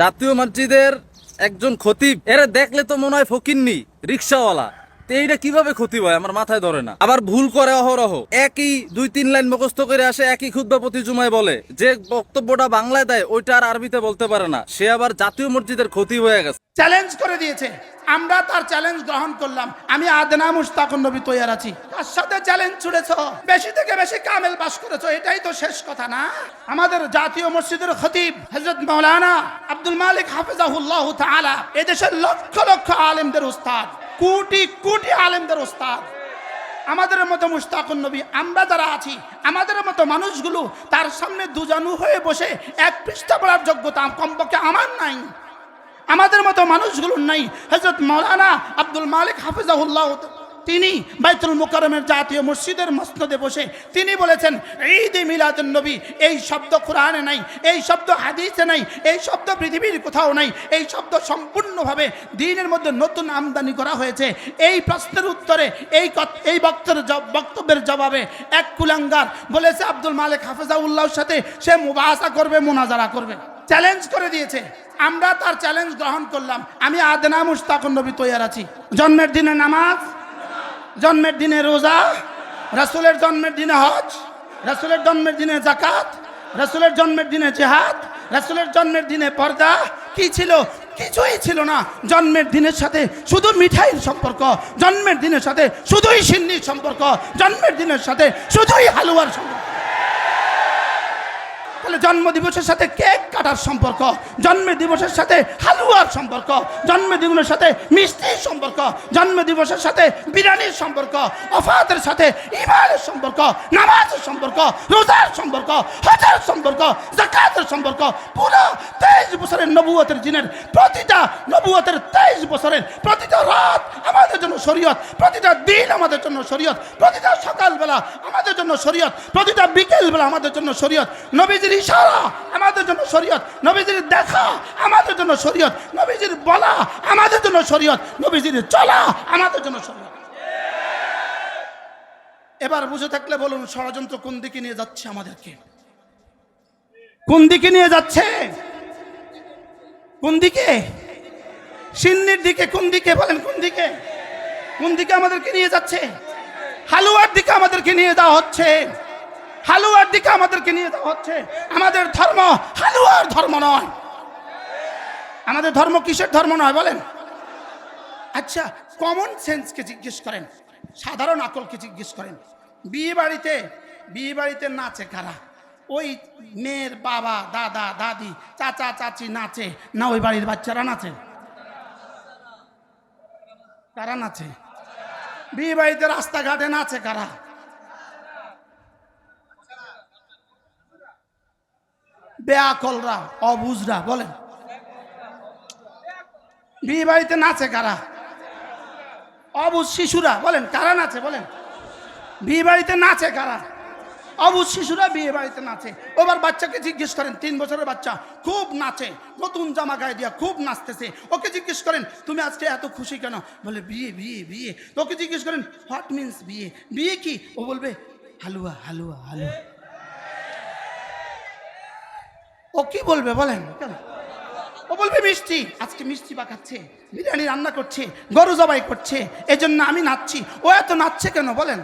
জাতীয় মসজিদের একজন খতিব। এরা দেখলে তো মনে হয় ফকিরনি রিক্সাওয়ালা। এইটা কীভাবে খতিব হয়? আমার মাথায় ধরে না। আবার ভুল করে অহরহ। একই দুই তিন লাইন মুখস্থ করে আসে একই খুদ্া প্রতি জুমায় বলে। যে বক্তব্যটা বাংলায় দেয়, ওইটা আর আরবিতে বলতে পারে না। সে আবার জাতীয় মসজিদের খতিব হয়ে গেছে। চ্যালেঞ্জ করে দিয়েছে। আমরা তার চ্যালেঞ্জ গ্রহণ করলাম। আমি আদনা মুস্তাকুন নবী তৈয়ার আছি। তার সাথে চ্যালেঞ্জ ছুড়েছ। বেশি থেকে বেশি কামেল পাস করেছ। এটাই তো শেষ কথা না? আমাদের জাতীয় মসজিদের খতিব হজরত মৌলানা আব্দুল মালিক হাফিজাহুল্লাহ তাআলা, এদেশের লক্ষ লক্ষ আলেমদের উস্তাদ। কোটি কোটি আলেমদের ওস্তাদ আমাদের মতো মুস্তাকুন নবী আমরা যারা আছি, আমাদের মতো মানুষগুলো তার সামনে দুজানু হয়ে বসে এক পৃষ্ঠা পড়ার যোগ্যতা কমপক্ষে আমার নাই। আমাদের মতো মানুষগুলোর নাই। হজরত মৌলানা আব্দুল মালিক হাফিজাহুল্লাহ তিনি বাইতুল মুকাররমের জাতীয় মসজিদের মসনদে বসে তিনি বলেছেন ঈদ মিলাদুন নবী, এই শব্দ কোরআনে নাই, এই শব্দ হাদিসে নাই, এই শব্দ পৃথিবীর কোথাও নাই, এই শব্দ সম্পূর্ণভাবে দিনের মধ্যে নতুন আমদানি করা হয়েছে। এই প্রশ্নের উত্তরে এই এই বক্তের বক্তব্যের জবাবে এক কুলাঙ্গার বলেছে, আব্দুল মালিক হাফিজাউল্লাহর সাথে সে মুবাহাসা করবে, মোনাজারা করবে। চ্যালেঞ্জ করে দিয়েছে। আমরা তার চ্যালেঞ্জ গ্রহণ করলাম। আমি আদনা মুস্তাকুন নবী তৈয়ার আছি। জন্মের দিনে নামাজ জন্মের দিনে রোজা, রাসুলের জন্মের দিনে হজ, রাসুলের জন্মের দিনে জাকাত রাসুলের জন্মের দিনে জেহাদ, রাসুলের জন্মের দিনে পর্দা। কি ছিল? কিছুই ছিল না। জন্মের দিনের সাথে শুধু মিঠাইয়ের সম্পর্ক, জন্মের দিনের সাথে শুধুই সিন্নির সম্পর্ক, জন্মের দিনের সাথে শুধুই হালুয়ার সম্পর্ক। তাহলে জন্ম দিবসের সাথে কেক কাটার সম্পর্ক জন্ম দিবসের সাথে হালুয়ার সম্পর্ক জন্ম দিবসের সাথে মিষ্টির সম্পর্ক জন্ম দিবসের সাথে বিরিয়ানির সম্পর্ক, অফাতের সাথে ইমানের সম্পর্ক, নামাজের সম্পর্ক, রোজার সম্পর্ক, হজের সম্পর্ক জাকাতের সম্পর্ক, পুরো তেইশ বছরের নবুয়তের দিনের প্রতিটা নবুয়তের তেইশ বছরের প্রতিটা রাত আমাদের জন্য শরীয়ত, প্রতিটা দিন আমাদের জন্য শরীয়ত, প্রতিটা সকালবেলা আমাদের জন্য শরীয়ত, প্রতিটা বিকেলবেলা আমাদের জন্য শরীয়ত। নবীজির ইশারা, আমাদের জন্য শরীয়ত। নবীজির দেখা, আমাদের জন্য শরীয়ত। নবীজির বলা, আমাদের জন্য শরীয়ত। নবীজির চলা, আমাদের জন্য শরীয়ত। এবার বুঝে থাকলে বলুন, ষড়যন্ত্র কোন দিকে নিয়ে যাচ্ছে আমাদেরকে? কোন দিকে নিয়ে যাচ্ছে? কোন দিকে? সিন্নির দিকে কোন দিকে বলেন, কোন দিকে? কোন দিকে আমাদেরকে নিয়ে যাচ্ছে? হালুয়ার দিকে আমাদেরকে নিয়ে যাওয়া হচ্ছে। হালুয়ার দিকে আমাদেরকে নিয়ে যাওয়া হচ্ছে। আমাদের ধর্ম হালুয়ার ধর্ম নয়। আমাদের ধর্ম কিসের ধর্ম নয় বলেন? আচ্ছা কমন সেন্সকে জিজ্ঞেস করেন, সাধারণ আকলকে জিজ্ঞেস করেন, বিয়ে বাড়িতে বিয়ে বাড়িতে নাচে কারা? ওই মেয়ের বাবা, দাদা, দাদি, চাচা, চাচি নাচে, না ওই বাড়ির বাচ্চারা নাচে? কারা নাচে? বিয়ে বাড়িতে রাস্তাঘাটে নাচে কারা? বেয়াকলরা, অবুজরা, বলেন। বিয়ে বাড়িতে নাচে কারা? অবুজ শিশুরা, বলেন, কারা নাচে, বলেন? বিয়ে বাড়িতে নাচে কারা? অবুজ শিশুরা বিয়ে বাড়িতে নাচে। ওবার বাচ্চাকে জিজ্ঞেস করেন, তিন বছরের বাচ্চা, খুব নাচে, নতুন জামা গায়ে দিয়া খুব নাচতেছে। ওকে জিজ্ঞেস করেন, তুমি আজকে এত খুশি কেন? বলে, বিয়ে বিয়ে বিয়ে। ওকে জিজ্ঞেস করেন হোয়াট মিন্স বিয়ে? বিয়ে কি? ও বলবে, হালুয়া হালুয়া হালুয়া। কি বলবে বলেন? ও বলবে মিষ্টি। আজকে মিষ্টি পাকাচ্ছে, বিরিয়ানি রান্না করছে, গরু জবাই করছে, এজন্য আমি নাচছি। ও এত নাচছে কেন বলেন?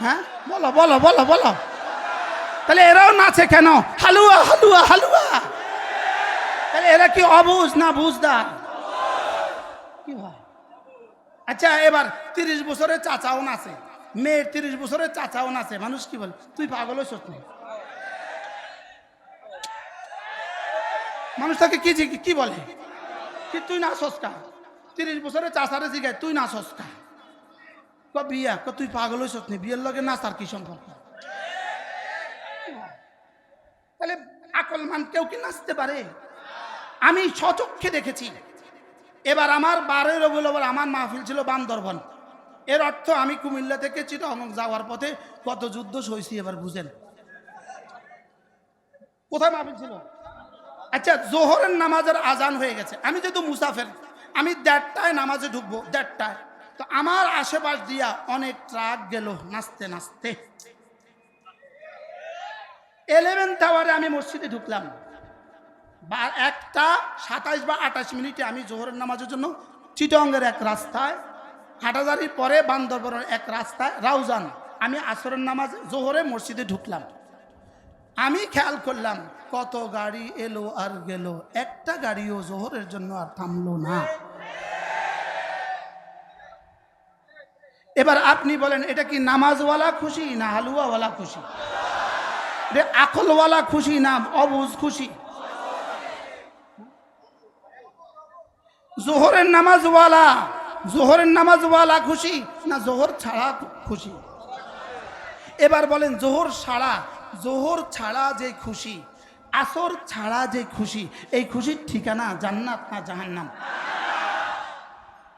হ্যাঁ? বলো বলো বলো বলো। তাহলে এরাও নাচে কেন? হালুয়া হালুয়া হালুয়া। তাহলে এরা কি অবুঝ না বুঝদার? কি হয়? আচ্ছা এবার তিরিশ বছরের চাচাও নাচে। মেয়ের তিরিশ বছরের চাচাও নাচে। মানুষ কি বলে? তুই পাগল না মানুষ তাকে কি কি বলে? কি তুই না সস্কা তিরিশ বছরের চাচারে জিগায়, তুই না সস্কা ক বিয়া? ক তুই পাগল হইছ নি? বিয়ের লগে নাচার কি সম্পর্ক? তাহলে আকল মান কেউ কি নাচতে পারে? আমি সচক্ষে দেখেছি। এবার আমার বারোই রবিউল আমার মাহফিল ছিল বান্দরবন। এর অর্থ আমি কুমিল্লা থেকে চিটাং যাওয়ার পথে কত যুদ্ধ সইছি এবার বুঝেন। কোথায় মাহফিল ছিল? আচ্ছা জোহরের নামাজের আজান হয়ে গেছে। আমি যেহেতু মুসাফের, আমি দেড়টায় নামাজে ঢুকবো, দেড়টায়। তো আমার আশেপাশ দিয়া অনেক ট্রাক গেল, নাচতে নাচতে। এলেভেন টাওয়ারে আমি মসজিদে ঢুকলাম। বা একটা সাতাইশ বা আঠাশ মিনিটে আমি জোহরের নামাজের জন্য চিটঙ্গের এক রাস্তায়, হাটাজারির পরে বান্দরবনের এক রাস্তায় রাউজান। আমি আসরের নামাজ জোহরে মসজিদে ঢুকলাম। আমি খেয়াল করলাম কত গাড়ি এলো আর গেল? একটা গাড়িও জোহরের জন্য আর থামলো না। এবার আপনি বলেন, এটা কি নামাজওয়ালা খুশি না হালুয়াওয়ালা খুশি? রে আকলওয়ালা খুশি না অবুজ খুশি? জোহরের নামাজওয়ালা জোহরের নামাজওয়ালা খুশি না জোহর ছাড়া খুশি? এবার বলেন, জোহর ছাড়া জোহর ছাড়া যে খুশি আসর ছাড়া যে খুশি, এই খুশির ঠিকানা জান্নাত না জাহান্নাম?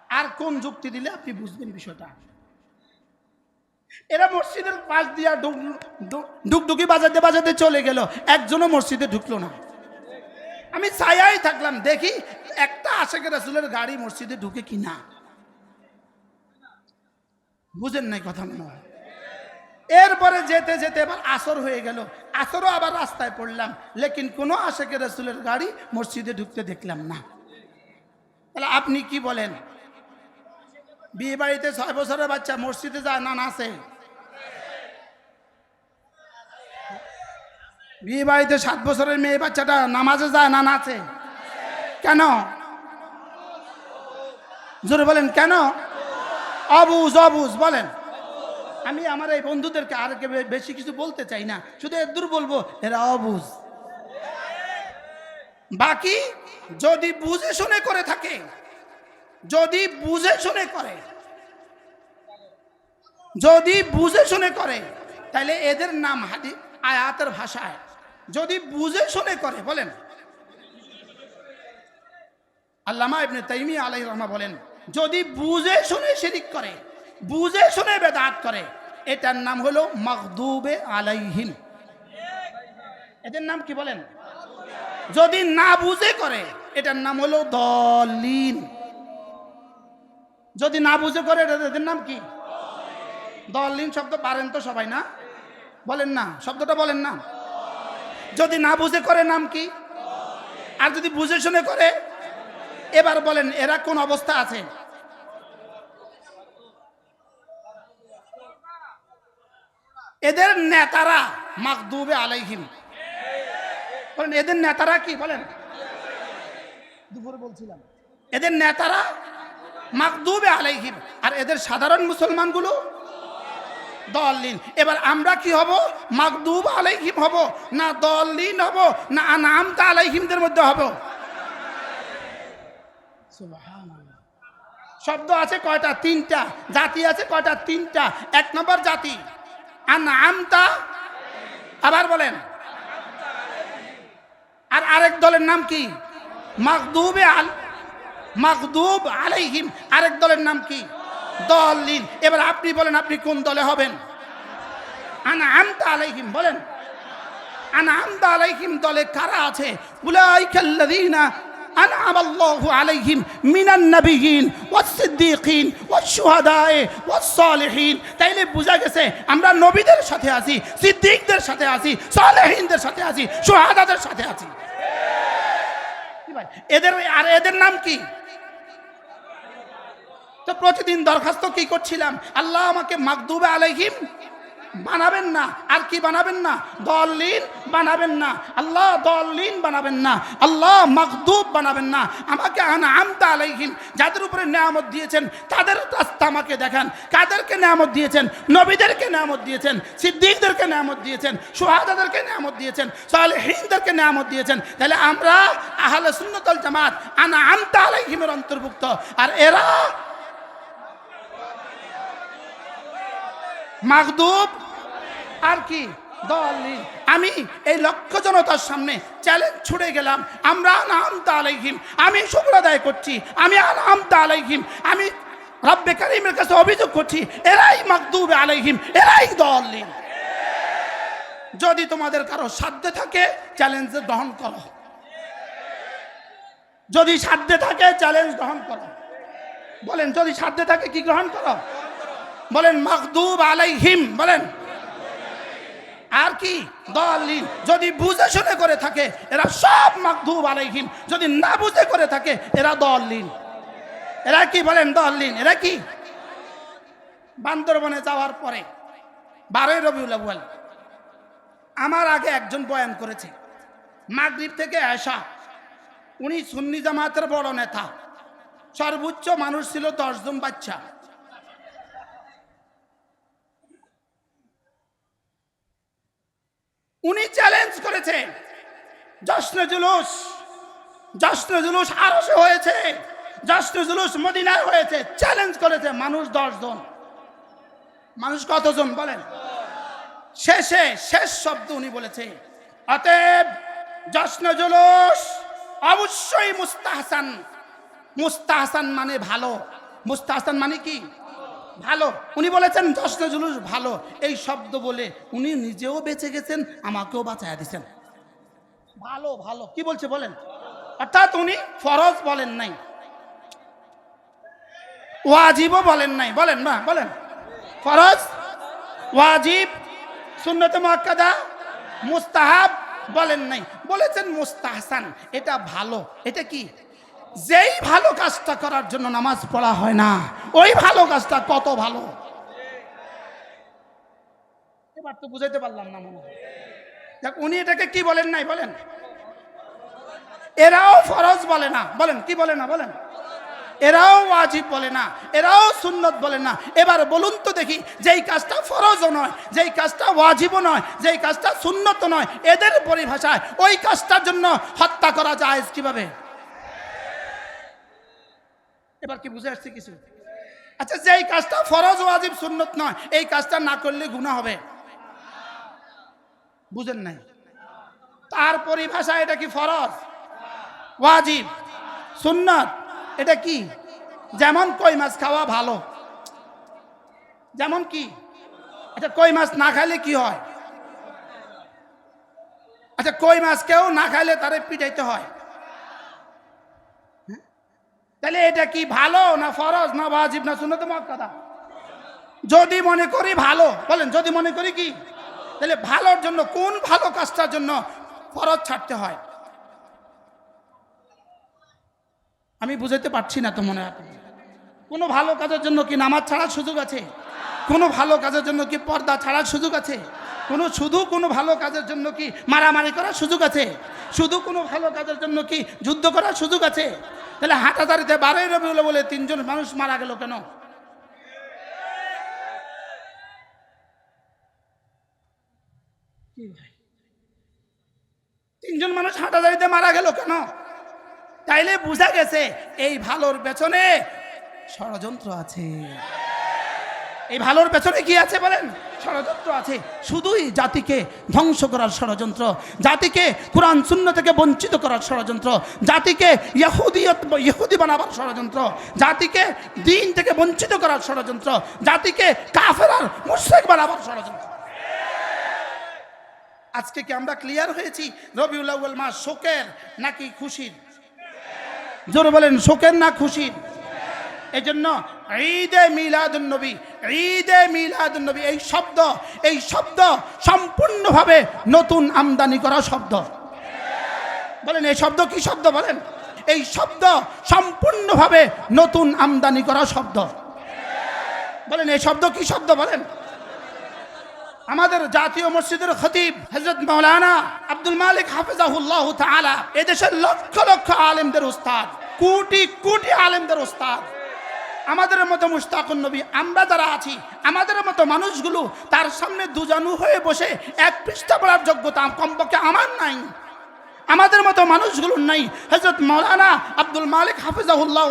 আর কোন যুক্তি দিলে আপনি বুঝবেন বিষয়টা? এরা মসজিদের পাশ দিয়া ডুক- ডুক- ডুকডুকি বাজাতে বাজাতে চলে গেল। একজনও মসজিদে ঢুকলো না। আমি ছায়াই থাকলাম, দেখি একটা আশেকের রাসুলের গাড়ি মসজিদে ঢুকে কি না বুঝেন নাই কথা মনে হয়। এরপরে যেতে যেতে এবার আসর হয়ে গেল। আসরও আবার রাস্তায় পড়লাম, লেকিন কোনো আশেকের রাসুলের গাড়ি মসজিদে ঢুকতে দেখলাম না। তাহলে আপনি কি বলেন? বিয়ে বাড়িতে ছয় বছরের বাচ্চা মসজিদে যায় না নাচে বিয়ে বাড়িতে সাত বছরের মেয়ে বাচ্চাটা নামাজে যায় না নাচে কেন? জোরে বলেন, কেন? অবুজ অবুজ, বলেন। আমি আমার এই বন্ধুদেরকে আর বেশি কিছু বলতে চাই না। শুধু এদূর বলব, এরা অবুজ বাকি যদি বুঝে শুনে করে থাকে, যদি বুঝে শুনে করে, যদি বুঝে শুনে করে তাহলে এদের নাম হাদি আয়াতের ভাষায়। যদি বুঝে শুনে করে, বলেন। আল্লামা ইবনে তাইমি আলাই রহমা বলেন, যদি বুঝে শুনে শিরিক করে, বুঝে শুনে বেদাত করে এটার নাম হলো মখদুবে আলাইহিম। এদের নাম কি বলেন? যদি না বুঝে করে, এটার নাম হলো দলিন। যদি না বুঝে করে এদের নাম কি? দলিন শব্দ পারেন তো সবাই না? বলেন না, শব্দটা বলেন না। যদি না বুঝে করে, নাম কি? আর যদি বুঝে শুনে করে, এবার বলেন, এরা কোন অবস্থা আছে? এদের নেতারা মাকদুবে আলাইহিম। বলেন, এদের নেতারা কি? বলেন। দুপুরে বলছিলাম। এদের নেতারা মাকদুবে আলাইহিম। আর এদের সাধারণ মুসলমানগুলো? দলিন এবার আমরা কি হব? মাকদুব আলাইহিম হব না দলিন হব না আনামতা আলাইহিমদের মধ্যে হব? শব্দ আছে কয়টা? তিনটা। জাতি আছে কয়টা? তিনটা। এক নম্বর জাতি। আনামতা আবার বলেন। আর আরেক দলের নাম কি? মাকদুবে আল মাকদুব আলাইহিম। আরেক দলের নাম কি? দলিন এবার আপনি বলেন, আপনি কোন দলে হবেন? আনা আমতা আলাইহিম, বলেন। আনা আমতা আলাইহিম দলে কারা আছে? উলাইকাল্লাযীনা أنعم الله عليهم من النبيين والصديقين والشهداء والصالحين তাইলে বোঝা গেছে আমরা নবীদের সাথে আছি সিদ্দিকদের সাথে আছি সালেহিনদের সাথে আছি সুহাদাদের সাথে আছি কি ভাই এদের আর এদের নাম কি তো প্রতিদিন দরখাস্ত কি করছিলাম আল্লাহ আমাকে মাকদুবে আলাইহিম বানাবেন না। আর কি বানাবেন না? দলিন বানাবেন না। আল্লাহ দলিন বানাবেন না। আল্লাহ মাকদুব বানাবেন না। আমাকে আনা আমতা আলাইহিম। যাদের উপরে নেয়ামত দিয়েছেন, তাদের রাস্তা আমাকে দেখান। কাদেরকে নেয়ামত দিয়েছেন? নবীদেরকে নেয়ামত দিয়েছেন। সিদ্দিকদেরকে নেয়ামত দিয়েছেন। সোহাদাদেরকে নেয়ামত দিয়েছেন। সালেহীনদেরকে নেয়ামত দিয়েছেন। তাহলে আমরা আহলে সুন্নতল জামাত আনা আমতা আলাইহিমের অন্তর্ভুক্ত। আর এরা মাগদুব? আর কি? আমি এই লক্ষ জনতার সামনে চ্যালেঞ্জ ছুড়ে গেলাম। আমরা নাম আলাইহিম। আমি শুক্র আদায় করছি। আমি নাম আলাইহিম। আমি রব্বে কারিমের কাছে অভিযোগ করছি, এরাই মাকদুব আলাইহিম, এরাই দলিল। যদি তোমাদের কারও সাধ্যে থাকে চ্যালেঞ্জ গ্রহণ করো। যদি সাধ্যে থাকে চ্যালেঞ্জ গ্রহণ করো। বলেন, যদি সাধ্যে থাকে, কি গ্রহণ করো? বলেন মখদুব আলাইহিম, বলেন। আর কি? দলিন যদি বুঝে শুনে করে থাকে, এরা সব মাকদুব আলাইহিম। যদি না বুঝে করে থাকে, এরা দলিন এরা কি বলেন দলিন এরা কি? বান্দরবনে যাওয়ার পরে, বারোই রবিউল আউয়াল, আমার আগে একজন বয়ান করেছে। মাগরিব থেকে আসা উনি সুন্নি জামাতের বড় নেতা। সর্বোচ্চ মানুষ ছিল দশজন বাচ্চা। উনি চ্যালেঞ্জ করেছেন। জশ্ন জুলুস জশ্ন জুলুস আরসে হয়েছে জশ্ন জুলুস মদিনায় হয়েছে চ্যালেঞ্জ করেছে মানুষ দশজন মানুষ কতজন বলেন? শেষে, শেষ শব্দ উনি বলেছে অতএব জশ্ন জুলুস অবশ্যই মুস্তাহসান মুস্তাহসান মানে ভালো। মুস্তাহসান মানে কি? ভালো। উনি বলেছেন জশ্ন জুলুস ভালো। এই শব্দ বলে উনি নিজেও বেঁচে গেছেন, আমাকেও বাঁচায়া দিছেন। ভালো ভালো। কি বলছে বলেন? অর্থাৎ উনি ফরজ বলেন নাই। ওয়াজিবও বলেন নাই। বলেন না বলেন। ফরজ, ওয়াজিব, সুন্নত মুআক্কাদা মুস্তাহাব বলেন নাই। বলেছেন মুস্তাহসান। এটা ভালো। এটা কি? যেই ভালো কাজটা করার জন্য নামাজ পড়া হয় না, ওই ভালো কাজটা কত ভালো? এবার তো বুঝাইতে পারলাম না মনে। দেখ, উনি এটাকে কি বলেন নাই বলেন? এরাও ফরজ বলে না। বলেন, কি বলে না, বলেন? এরাও ওয়াজিব বলে না, এরাও সুন্নত বলে না। এবার বলুন তো দেখি, যেই কাজটা ফরজও নয়, যেই কাজটা ওয়াজিবও নয়, যেই কাজটা সুন্নত নয়, এদের পরিভাষায় ওই কাজটার জন্য হত্যা করা যায় কীভাবে? এবার কি বুঝে আসছে কিছু? আচ্ছা যে এই কাজটা ফরজ, ওয়াজিব, সুন্নত নয়, এই কাজটা না করলে গুণা হবে। বুঝেন নাই? তার পরিভাষা এটা কি ফরজ? ওয়াজিব। সুন্নত। এটা কি? যেমন কই মাছ খাওয়া ভালো। যেমন কি? আচ্ছা কই মাছ না খাইলে কি হয়? আচ্ছা কই মাছ কেউ না খাইলে তারে পিটাইতে হয় হ্যাঁ? তাহলে এটা কি ভালো না ফরজ না ওয়াজিব না শুনে তোমার কথা যদি মনে করি ভালো, বলেন, যদি মনে করি কি? তাহলে ভালোর জন্য, কোন ভালো কাজটার জন্য ফরজ ছাড়তে হয়? আমি বুঝাতে পারছি না তো মনে হয়। কোনো ভালো কাজের জন্য কি নামাজ ছাড়ার সুযোগ আছে? কোনো ভালো কাজের জন্য কি পর্দা ছাড়ার সুযোগ আছে? কোনো শুধু কোনো ভালো কাজের জন্য কি মারামারি করার সুযোগ আছে? শুধু কোনো ভালো কাজের জন্য কি যুদ্ধ করার সুযোগ আছে? তাহলে হাঁটাদারিতে বারোই রবি হলো বলে তিনজন মানুষ মারা গেল কেন? তিনজন মানুষ হাঁটাদারিতে মারা গেল কেন? তাইলে বোঝা গেছে এই ভালোর পেছনে ষড়যন্ত্র আছে। এই ভালোর পেছনে কি আছে বলেন? ষড়যন্ত্র আছে। শুধুই জাতিকে ধ্বংস করার ষড়যন্ত্র, জাতিকে কোরআন শূন্য থেকে বঞ্চিত করার ষড়যন্ত্র, জাতিকে ইহুদিয়ত ইহুদি বানাবার ষড়যন্ত্র, জাতিকে দিন থেকে বঞ্চিত করার ষড়যন্ত্র, জাতিকে কাফেরার মুশরিক বানাবার ষড়যন্ত্র। আজকে কি আমরা ক্লিয়ার হয়েছি? রবিউল মাস শোকের নাকি খুশির? জোরে বলেন, শোকের না খুশির? এই জন্য ঈদে মিলাদুন নবী, ঈদে মিলাদুন নবী, এই শব্দ এই শব্দ সম্পূর্ণভাবে নতুন আমদানি করা শব্দ। বলেন, এই শব্দ কি শব্দ বলেন? এই শব্দ সম্পূর্ণভাবে নতুন আমদানি করা শব্দ। বলেন, এই শব্দ কি শব্দ বলেন? আমাদের জাতীয় মসজিদের খতিব হজরত মৌলানা আব্দুল মালিক হাফিজাহুল্লাহ এদেশের লক্ষ লক্ষ আলেমদের উস্তাদ, কোটি কোটি আলেমদের উস্তাদ। আমাদের মতো মুস্তাকুন নবী আমরা যারা আছি, আমাদের মতো মানুষগুলো তার সামনে দুজনু হয়ে বসে এক পৃষ্ঠা পড়ার যোগ্যতা কমপক্ষে আমার নাই। আমাদের মতো মানুষগুলোর নাই। হজরত মৌলানা আব্দুল মালিক হাফিজাহুল্লাহ।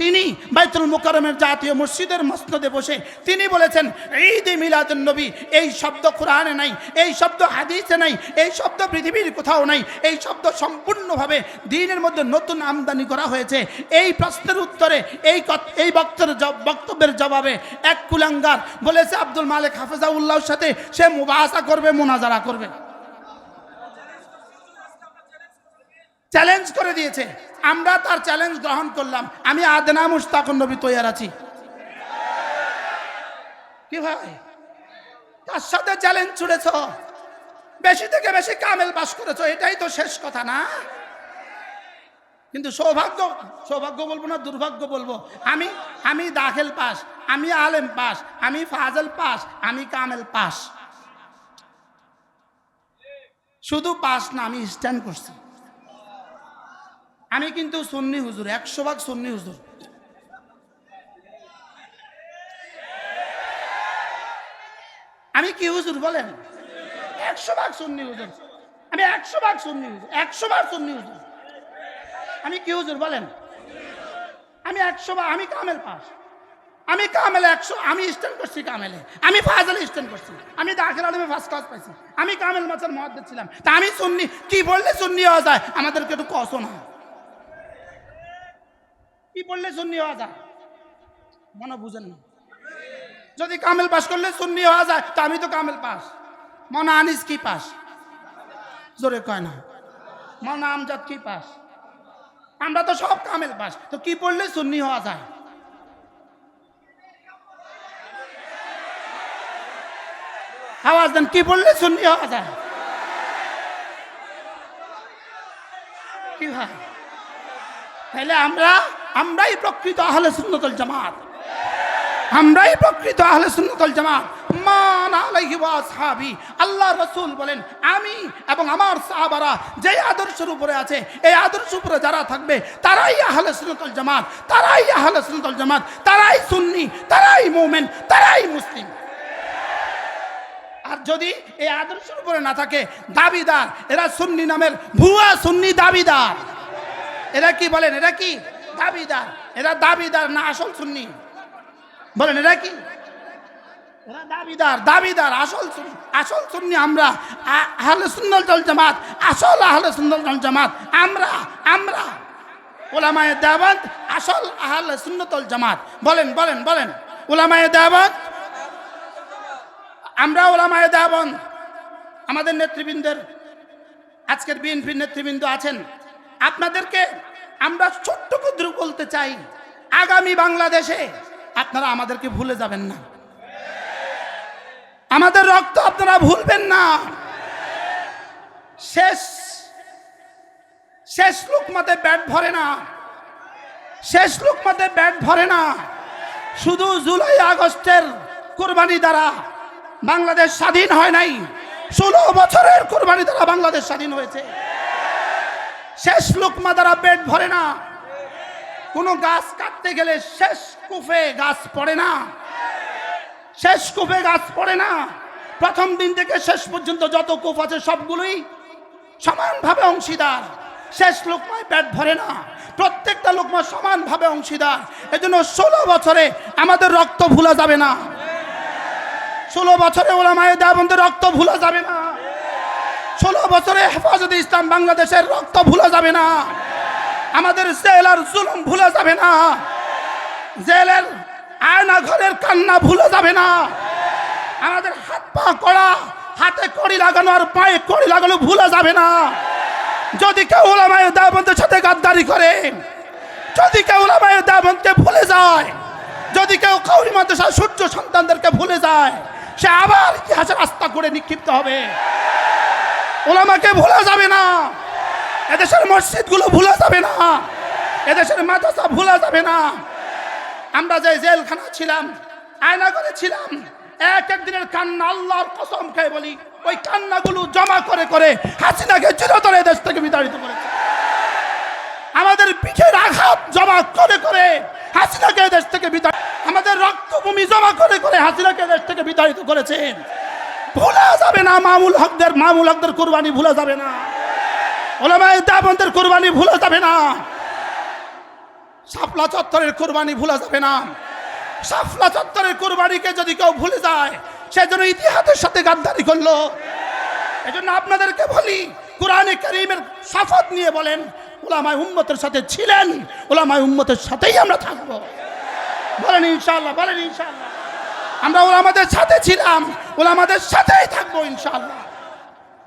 তিনি বাইতুল মুকাররমের জাতীয় মসজিদের মসনদে বসে তিনি বলেছেন, ঈদ মিলাদুন নবী, এই শব্দ কোরআনে নাই, এই শব্দ হাদিসে নাই, এই শব্দ পৃথিবীর কোথাও নাই, এই শব্দ সম্পূর্ণভাবে দিনের মধ্যে নতুন আমদানি করা হয়েছে। এই প্রশ্নের উত্তরে এই এই বক্তব্যের জব- বক্তব্যের জবাবে এক কুলাঙ্গার বলেছে, আব্দুল মালিক হাফিজাউল্লাহর সাথে সে মুবাহাসা করবে, মোনাজারা করবে। চ্যালেঞ্জ করে দিয়েছে। আমরা তার চ্যালেঞ্জ গ্রহণ করলাম। আমি আদনা মুস্তাকুন নবী তৈয়ার আছি। কি ভাই? তার সাথে চ্যালেঞ্জ ছুড়েছ। বেশি থেকে বেশি কামেল পাস করেছ। এটাই তো শেষ কথা না? কিন্তু সৌভাগ্য সৌভাগ্য বলব না, দুর্ভাগ্য বলব। আমি আমি দাখিল পাস, আমি আলেম পাস, আমি ফাজল পাস, আমি কামেল পাস। শুধু পাস না, আমি স্ট্যান্ড করছি। আমি কিন্তু সুন্নি হুজুর, একশো ভাগ সুন্নি হুজুর। আমি কি হুজুর বলেন? একশো ভাগ সুন্নি হুজুর। আমি একশো ভাগ সুন্নি হুজুর, একশো ভাগ সুন্নি হুজুর। আমি কি হুজুর বলেন? আমি একশো ভাগ, আমি কামেল পাস। আমি কামেলে একশো, আমি স্ট্যান্ড করছি কামেলে। আমি ফাজলে স্ট্যান্ড করছি। আমি দাখিল আলমে ফার্স্ট ক্লাস পাইছি। আমি কামেল মাছের মহাদ্দের ছিলাম। তা আমি সুন্নি, কি বললে সুন্নি হওয়া যায়? আমাদেরকে একটু কষো না। কি বললে সুন্নি হওয়া যায়? মনে বুঝেন না। যদি কামেল পাস করলে সুন্নি হওয়া যায়, তা আমি তো কামেল পাস। মনে আনিস কি পাস? জোরে কয় না। মনে আমজাদ কি পাস? আমরা তো সব কামেল পাস। তো কি পড়লে সুন্নি হওয়া যায়? আওয়াজ দেন, কি পড়লে সুন্নি হওয়া যায়? কি হয় তাহলে আমরা আমরাই প্রকৃত আহলে সুন্নতুল জামাত। আমরাই প্রকৃত আহলে সুন্নতুল জামাত। মান আল্লাহ রাসূল বলেন, আমি এবং আমার সাহাবারা যে আদর্শের উপরে আছে, এই আদর্শের উপরে যারা থাকবে, তারাই আহলে সুন্নতুল জামাত, তারাই আহলে সুন্নতুল জামাত, তারাই সুন্নি, তারাই মুমিন, তারাই মুসলিম। আর যদি এই আদর্শের উপরে না থাকে, দাবিদার, এরা সুন্নি নামের ভুয়া সুন্নি দাবিদার। এরা কি বলেন, এরা কি? দাবিদার। এরা দাবিদার, না আসল সুন্নি। বলেন, এরা কি? দাবিদার দাবিদার, আসল আসল আমরা। জামাত, আসল আহলে ওয়াল জামাত। আমরা আমরা। ওলামায়ে দেওবন্দ আসল বলেন বলেন বলেন। আমরা আমাদের নেতৃবৃন্দের, আজকের বিএনপির নেতৃবৃন্দ আছেন। আপনাদেরকে আমরা ছোট্ট ক্ষুদ্র বলতে চাই, আগামী বাংলাদেশে আপনারা আমাদেরকে ভুলে যাবেন না। আমাদের রক্ত আপনারা ভুলবেন না। শেষ শেষ লোকমাতে ব্যাট ভরে না। শেষ লোকমাতে ব্যাট ভরে না। শুধু জুলাই, আগস্টের কোরবানি দ্বারা বাংলাদেশ স্বাধীন হয় নাই। ষোলো বছরের কোরবানি দ্বারা বাংলাদেশ স্বাধীন হয়েছে। শেষ লোকমা দ্বারা পেট ভরে না। কোনো গাছ কাটতে গেলে শেষ কুফে গাছ পড়ে না। শেষ কুফে গাছ পড়ে না। প্রথম দিন থেকে শেষ পর্যন্ত যত কূপ আছে সবগুলোই সমানভাবে অংশীদার। শেষ লোকমায় পেট ভরে না। প্রত্যেকটা লোকমা সমানভাবে অংশীদার। এজন্য ষোলো বছরে আমাদের রক্ত ভুলা যাবে না। ষোলো বছরে ওলা মায়ের দেবন্ধের রক্ত ভুলা যাবে না। ষোলো বছরে হেফাজতে ইসলাম বাংলাদেশের রক্ত ভুলা যাবে না। আমাদের জেল আর জুলুম ভুলা যাবে না। জেলের আয়না ঘরের কান্না ভুলা যাবে না। আমাদের হাত পা করা হাতে কড়ি লাগানো আর পায়ে কড়ি লাগানো ভুলা যাবে না। যদি কেউ ওলামায়ের দেবন্ধের সাথে গাদ্দারি করে, যদি কেউ ওলামায়ের দেবন্ধকে ভুলে যায়, যদি কেউ কাউরি মাদ্রাসার সূর্য সন্তানদেরকে ভুলে যায়, সে আবার ইতিহাসের রাস্তা করে নিক্ষিপ্ত হবে। ওলামাকে ভোলা যাবে না। এদেশের মসজিদগুলো ভোলা যাবে না। এদেশের মাদ্রাসা ভোলা যাবে না। আমরা যে জেলখানা ছিলাম আয়না করে ছিলাম, এক এক দিনের কান্না আল্লাহর কসম খেয়ে বলি, ওই কান্নাগুলো জমা করে করে হাসিনাকে চিরতরে দেশ থেকে বিতাড়িত করেছে। আমাদের পিঠের আঘাত জমা করে করে হাসিনাকে দেশ থেকে বিতাড়িত আমাদের রক্তভূমি জমা করে করে হাসিনাকে দেশ থেকে বিতাড়িত করেছেন। ভোলা যাবে না, মামুল হকদের মামুল হকদের কোরবানি ভুলা যাবে না। ওলামায় দাবন্দের কোরবানি ভুলা যাবে না। শাপলা চত্বরের কোরবানি ভুলা যাবে না। শাপলা চত্বরের কোরবানিকে যদি কেউ ভুলে যায় সেজন্য ইতিহাসের সাথে গাদ্দারি করল। এজন্য আপনাদেরকে বলি, কোরআনে করিমের শপথ নিয়ে বলেন, ওলামায় উম্মতের সাথে ছিলেন, ওলামায় উম্মতের সাথেই আমরা থাকব। বলেন ইনশাআল্লাহ বলেন ইনশাআল্লাহ। আমরা ওলামাদের সাথে ছিলাম ওলামাদের সাথেই থাকব ইনশাআল্লাহ।